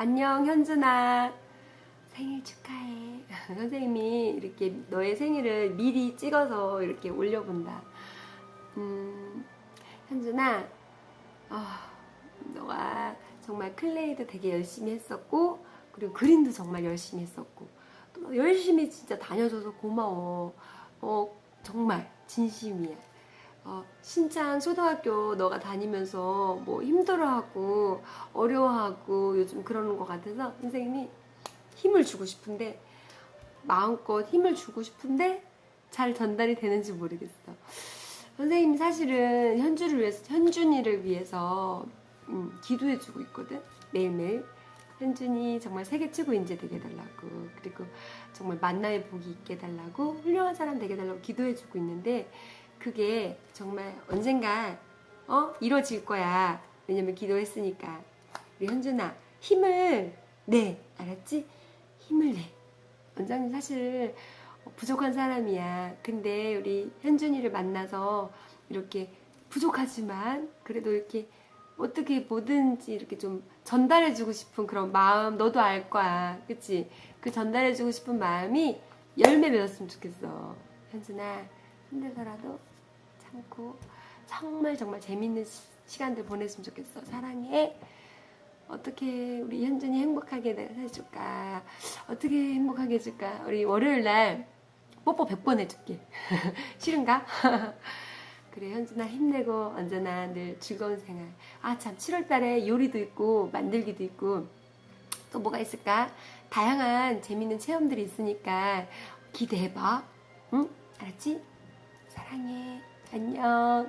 안녕 현준아. 생일 축하해. 선생님이 이렇게 너의 생일을 미리 찍어서 이렇게 올려본다. 음 현준아 아 너가 정말 클레이도 되게 열심히 했었고 그리고 그림도 정말 열심히 했었고 또 열심히 진짜 다녀줘서 고마워. 어 정말 진심이야 어, 신창 초등학교 너가 다니면서 뭐 힘들어하고 어려워하고 요즘 그러는 것 같아서 선생님이 힘을 주고 싶은데 마음껏 힘을 주고 싶은데 잘 전달이 되는지 모르겠어. 선생님이 사실은 현주를 위해서 현준이를 위해서 음, 기도해주고 있거든 매일매일. 현준이 정말 세계 최고 인재 되게 해달라고 그리고 정말 만남의 복이 있게 해달라고 훌륭한 사람 되게 해달라고 기도해주고 있는데 그게 정말 언젠가 어 이루어질 거야. 왜냐면 기도했으니까. 우리 현준아 힘을 내. 알았지? 힘을 내. 원장님 사실 부족한 사람이야. 근데 우리 현준이를 만나서 이렇게 부족하지만 그래도 이렇게 어떻게 뭐든지 이렇게 좀 전달해주고 싶은 그런 마음 너도 알 거야. 그치? 그 전달해주고 싶은 마음이 열매 맺었으면 좋겠어. 현준아 힘들더라도 참고 정말 정말 재밌는 시, 시간들 보냈으면 좋겠어. 사랑해. 어떻게 우리 현준이 행복하게 해줄까? 어떻게 행복하게 해줄까? 우리 월요일 날 뽀뽀 100번 해줄게. 싫은가? 그래 현준아 힘내고 언제나 늘 즐거운 생활. 아 참 7월 달에 요리도 있고 만들기도 있고 또 뭐가 있을까? 다양한 재밌는 체험들이 있으니까 기대해봐. 응? 알았지? 사랑해. 안녕